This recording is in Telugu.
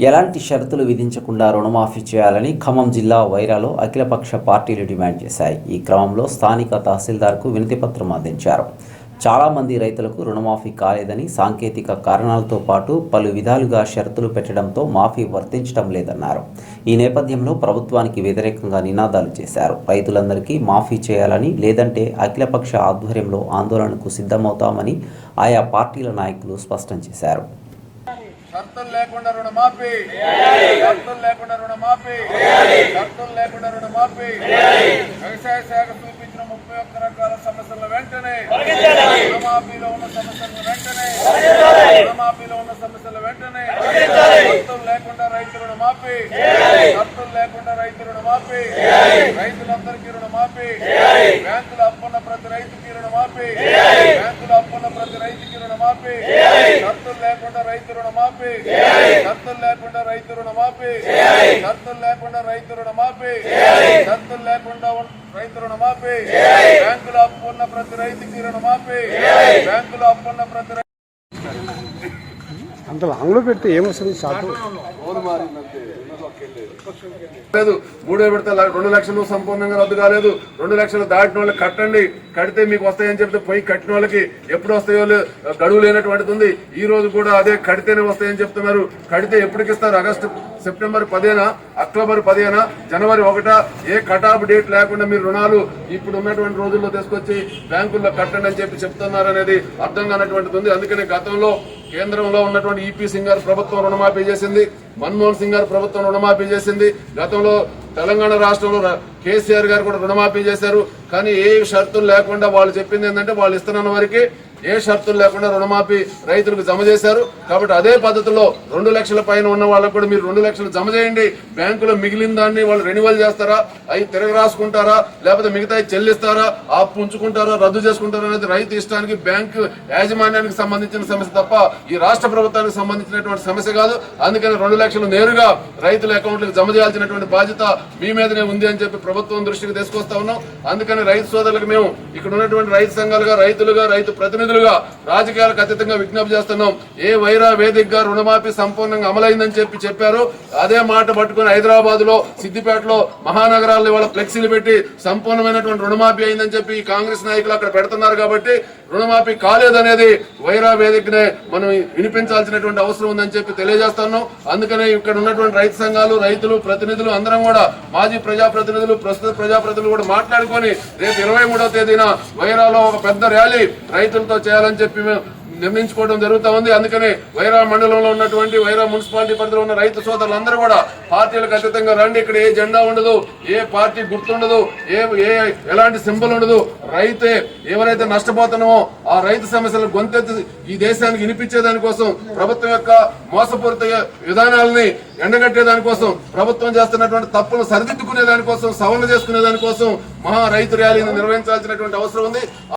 ఎలాంటి షరతులు విధించకుండా రుణమాఫీ చేయాలని ఖమ్మం జిల్లా వైరాలో అఖిలపక్ష పార్టీలు డిమాండ్ చేశాయి. ఈ క్రమంలో స్థానిక తహసీల్దార్కు వినతిపత్రం అందించారు. చాలామంది రైతులకు రుణమాఫీ కాలేదని సాంకేతిక కారణాలతో పాటు పలు విధాలుగా షరతులు పెట్టడంతో మాఫీ వర్తించడం లేదన్నారు. ఈ నేపథ్యంలో ప్రభుత్వానికి వ్యతిరేకంగా నినాదాలు చేశారు. రైతులందరికీ మాఫీ చేయాలని లేదంటే అఖిలపక్ష ఆధ్వర్యంలో ఆందోళనకు సిద్ధమవుతామని ఆయా పార్టీల నాయకులు స్పష్టం చేశారు. షరతులు లేకుండా రుణమాఫీ. షరతులు లేకుండా రుణమాఫీ. షరతులు లేకుండా రుణమాఫీ. వ్యవసాయ శాఖ చూపించిన ముప్పై ఒక్క రకాల సమస్యల వెంటనే. రుణమాఫీలో ఉన్న సమస్యల వెంటనే. రుణమాఫీలో ఉన్న సమస్యల వెంటనే. షరతులు లేకుండా రైతు రుణమాఫీ. లేకుండా రైతు రుణమాఫీ. రైతులందరికీ రుణమాఫీ. బ్యాంకులు అప్పున్న ప్రతి రైతుకి రుణమాఫీ. బ్యాంకులు అప్పున్న ప్రతి రైతుకి రుణమాఫీ. షరతులు లేకుండా రైతు రుణమాఫీ. షరతులు లేకుండా రైతు రుణమాఫీ. షరతులు లేకుండా రైతు రుణమాఫీ. షరతులు లేకుండా రైతు రుణమాఫీ. బ్యాంకులు అప్పున్న ప్రతి రైతుకి రుణమాఫీ. బ్యాంకులు అప్పున్న ప్రతి అంత లాంగ్లో పెడితే ఏమొస్తుంది? షార్ట్. లేదు. మూడో విడత రెండు లక్షలు సంపూర్ణంగా రద్దు కాలేదు. రెండు లక్షలు దాటిన వాళ్ళకి కట్టండి. కడితే మీకు వస్తాయని చెప్తే పోయి కట్టిన వాళ్ళకి ఎప్పుడు వస్తాయో గడువు లేనటువంటిది ఉంది. ఈ రోజు కూడా అదే కడితేనే వస్తాయని చెప్తున్నారు. కడితే ఎప్పటికి ఇస్తారు? ఆగస్టు సెప్టెంబర్ పదిహేన? అక్టోబర్ పదిహేన? జనవరి ఒకటా? ఏ కటాఫ్ డేట్ లేకుండా మీరు రుణాలు ఇప్పుడు ఉన్నటువంటి రోజుల్లో తీసుకొచ్చి బ్యాంకుల్లో కట్టండి అని చెప్పి చెప్తున్నారు అనేది అర్థం కానటువంటిది ఉంది. అందుకని గతంలో కేంద్రంలో ఉన్నటువంటి ఈపీ సింగ్ గారు ప్రభుత్వం రుణమాఫీ చేసింది మన్మోహన్ సింగ్ గారు ప్రభుత్వం రుణమాఫీ చేసింది. గతంలో తెలంగాణ రాష్ట్రంలో కేసీఆర్ గారు కూడా రుణమాఫీ చేశారు. కానీ ఏ షరతులు లేకుండా వాళ్ళు చెప్పింది ఏంటంటే వాళ్ళు ఇస్తున్న వారికి ఏ షరతులు లేకుండా రుణమాఫీ రైతులకు జమ చేశారు. కాబట్టి అదే పద్ధతిలో రెండు లక్షల పైన ఉన్న వాళ్ళకు కూడా మీరు రెండు లక్షలు జమ చేయండి. బ్యాంకులో మిగిలిన దాన్ని వాళ్ళు రెన్యువల్ చేస్తారా? అవి తిరగ రాసుకుంటారా? లేకపోతే మిగతా చెల్లిస్తారా? అప్పు ఉంచుకుంటారా? రద్దు చేసుకుంటారా అనేది రైతు ఇష్టానికి బ్యాంకు యాజమాన్యానికి సంబంధించిన సమస్య తప్ప ఈ రాష్ట్ర ప్రభుత్వానికి సంబంధించినటువంటి సమస్య కాదు. అందుకని రెండు లక్షలు నేరుగా రైతుల అకౌంట్లకు జమ చేయాల్సినటువంటి బాధ్యత మీ మీదనే ఉంది అని చెప్పి ప్రభుత్వం దృష్టికి తీసుకొస్తా ఉన్నాం. అందుకని రైతు సోదరులకు మేము ఇక్కడ ఉన్నటువంటి రైతు సంఘాలుగా రైతులుగా రైతు ప్రతినిధులుగా రాజకీయాలకు అతీతంగా విజ్ఞప్తి చేస్తున్నాం. ఏ వైరా వేదికగా రుణమాఫీ సంపూర్ణంగా అమలైందని చెప్పి చెప్పారు. అదే మాట పట్టుకుని హైదరాబాద్లో సిద్దిపేటలో మహానగరాల్లో ఇవాళ ఫ్లెక్సీలు పెట్టి సంపూర్ణమైనటువంటి రుణమాఫీ అయిందని చెప్పి ఈ కాంగ్రెస్ నాయకులు అక్కడ పెడుతున్నారు కాబట్టి రుణమాఫీ కాలేదనేది వైరా వేదికనే మనం వినిపించాల్సినటువంటి అవసరం ఉందని చెప్పి తెలియజేస్తాను అందుకనే ఇక్కడ ఉన్నటువంటి రైతు సంఘాలు రైతులు ప్రతినిధులు అందరం కూడా మాజీ ప్రజాప్రతినిధులు ప్రస్తుత ప్రజాప్రతినిధులు కూడా మాట్లాడుకొని రేపు ఇరవై మూడవ తేదీన వైరాలో ఒక పెద్ద ర్యాలీ రైతులతో చేయాలని చెప్పి మేము నిర్ణయించుకోవడం జరుగుతూ ఉంది అందుకనే వైరా మండలంలో ఉన్నటువంటి వైరా మున్సిపాలిటీ పరిధిలో ఉన్న రైతు సోదరులందరూ కూడా పార్టీలకు అతీతంగా రండి. ఇక్కడ ఏ జెండా ఉండదు ఏ పార్టీ గుర్తుండదు ఏ ఏ ఎలాంటి సింబల్ ఉండదు. రైతే ఎవరైతే నష్టపోతున్నామో ఆ రైతు సమస్యలను గొంతెత్తి ఈ దేశానికి వినిపించే దానికోసం ప్రభుత్వం యొక్క మోసపూరిత విధానాలని ఎండగట్టే దానికోసం ప్రభుత్వం చేస్తున్నటువంటి తప్పులు సరిదిద్దుకునే దానికోసం సవరణ చేసుకునే దానికోసం మహా రైతు ర్యాలీని నిర్వహించాల్సినటువంటి అవసరం ఉంది.